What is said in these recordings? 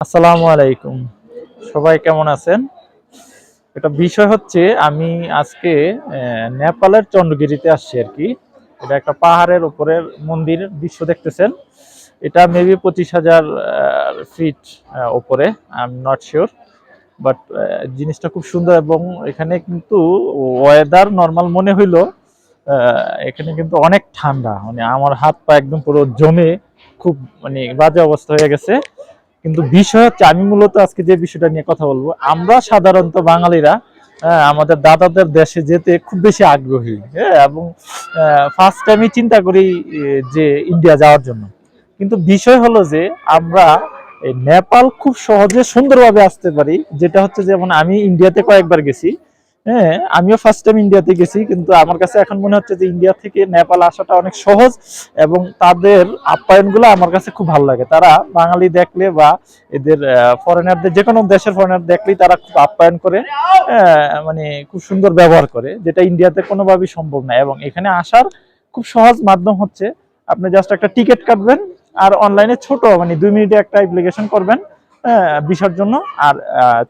আসসালামু আলাইকুম। সবাই কেমন আছেন? এটা বিষয় হচ্ছে, আমি আজকে নেপালের চন্দ্রগিরিতে আসছি আর কি। এটা একটা পাহাড়ের উপরের মন্দির দৃশ্য দেখতেছেন। এটা মেবি পঁচিশ হাজার ফিট উপরে I am not sure but জিনিসটা খুব সুন্দর এবং এখানে কিন্তু ওয়েদার নর্মাল মনে হইল এখানে কিন্তু অনেক ঠান্ডা। মানে আমার হাত পা একদম পুরো জমে, খুব মানে বাজে অবস্থা হয়ে গেছে। কিন্তু বিষয় হচ্ছে আমি মূলত আজকে যে বিষয়টা নিয়ে কথা বলব আমরা সাধারণত বাঙালিরা হ্যাঁ, আমাদের দাদাদের দেশে যেতে খুব বেশি আগ্রহী হ্যাঁ এবং ফার্স্ট টাইমই চিন্তা করি যে ইন্ডিয়া যাওয়ার জন্য। কিন্তু বিষয় হলো যে আমরা নেপাল খুব সহজে সুন্দরভাবে আসতে পারি যেটা হচ্ছে যেমন আমি ইন্ডিয়াতে কয়েকবার গেছি হ্যাঁ আমিও ফার্স্ট টাইম ইন্ডিয়াতে গেছি, কিন্তু আমার কাছে এখন মনে হচ্ছে যে ইন্ডিয়া থেকে নেপাল আসাটা অনেক সহজ এবং তাদের আপ্যায়নগুলো আমার কাছে খুব ভালো লাগে। তারা বাঙালি দেখলে বা এদের ফরেনারদের যে কোনো দেশের ফরেনার দেখলেই তারা খুব আপ্যায়ন করে মানে খুব সুন্দর ব্যবহার করে, যেটা ইন্ডিয়াতে কোনোভাবেই সম্ভব না এবং এখানে আসার খুব সহজ মাধ্যম হচ্ছে, আপনি জাস্ট একটা টিকিট কাটবেন আর অনলাইনে ছোট মানে দুই মিনিটে একটা অ্যাপ্লিকেশন করবেন। বিষয়ের জন্য আর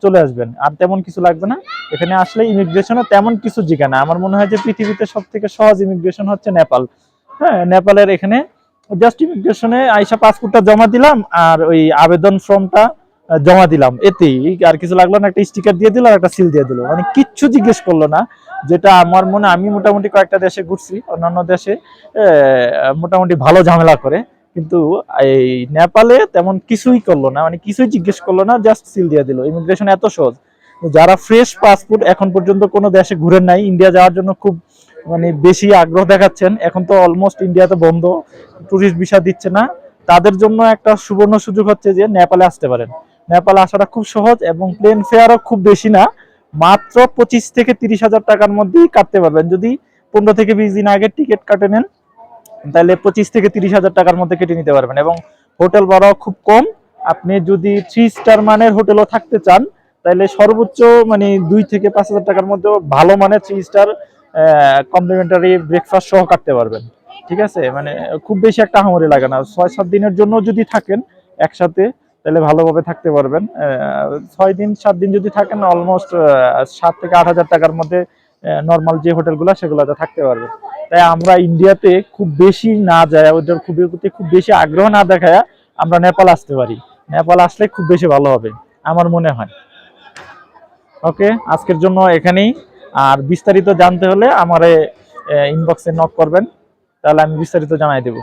চলে আসবেন। আর তেমন কিছু লাগবে না। এখানে আসলে ইমিগ্রেশনে তেমন কিছু জিজ্ঞা না। আমার মনে হয় যে পৃথিবীতে সব থেকে সহজ ইমিগ্রেশন হচ্ছে নেপাল। হ্যাঁ নেপালের এখানে জাস্ট ইমিগ্রেশনে আইসা পাসপোর্টটা জমা দিলাম আর ওই আবেদন ফর্মটা জমা দিলাম। এতেই আর কিছু লাগল না, একটা স্টিকার দিয়ে দিল আর একটা সিল দিয়ে দিল। মানে কিচ্ছু জিজ্ঞেস করল না। যেটা আমার মনে আমি মোটামুটি কয়েকটা দেশে ঘুরছি, অন্যান্য দেশে মোটামুটি ভালো ঝামেলা করে। কিন্তু এই নেপালে তেমন কিছুই করল না মানে কিছুই জিজ্ঞেস করল না জাস্ট সিল দিয়ে দিল। ইমিগ্রেশন এত সহজ। যারা ফ্রেশ পাসপোর্ট এখন পর্যন্ত কোনো দেশে ঘুরেন নাই ইন্ডিয়া যাওয়ার জন্য খুব মানে বেশি আগ্রহ দেখাচ্ছেন। এখন তো অলমোস্ট ইন্ডিয়াতে বন্ধ টুরিস্ট ভিসা দিচ্ছে না। তাদের জন্য একটা সুবর্ণ সুযোগ হচ্ছে যে নেপালে আসতে পারেন। নেপালে আসাটা খুব সহজ এবং প্লেন ফেয়ারও খুব বেশি না। মাত্র পঁচিশ থেকে তিরিশ হাজার টাকার মধ্যেই কাটতে পারবেন। যদি পনেরো থেকে বিশ দিন আগে টিকিট কাটে নেন তাহলে পঁচিশ থেকে তিরিশ হাজার টাকার মধ্যে কেটে নিতে পারবেন। এবং হোটেল ভাড়াও খুব কম। আপনি যদি থ্রি স্টার মানের হোটেলও থাকতে চান, তাহলে সর্বোচ্চ মানে দুই থেকে পাঁচ হাজার টাকার মধ্যে ভালো মানের থ্রি স্টার কমপ্লিমেন্টারি ব্রেকফাস্ট সহ কাটতে পারবেন। ঠিক আছে? মানে খুব বেশি একটা হামরি লাগে না। ছয় সাত দিনের জন্য যদি থাকেন একসাথে, তাহলে ভালোভাবে থাকতে পারবেন। ছয় দিন, সাত দিন যদি থাকেন অলমোস্ট সাত থেকে আট হাজার টাকার মধ্যে নর্মাল যে হোটেলগুলো সেগুলোতে থাকতে পারবেন। তাই আমরা ইন্ডিয়াতে খুব বেশি না যায় ওদের খুব খুব বেশি আগ্রহ না দেখায় আমরা নেপাল আসতে পারি। নেপাল আসলে খুব বেশি ভালো হবে, আমার মনে হয়। ওকে, আজকের জন্য এখানেই। আর বিস্তারিত জানতে হলে আমার ইনবক্সে নক করবেন, তাহলে আমি বিস্তারিত জানাই দেবো।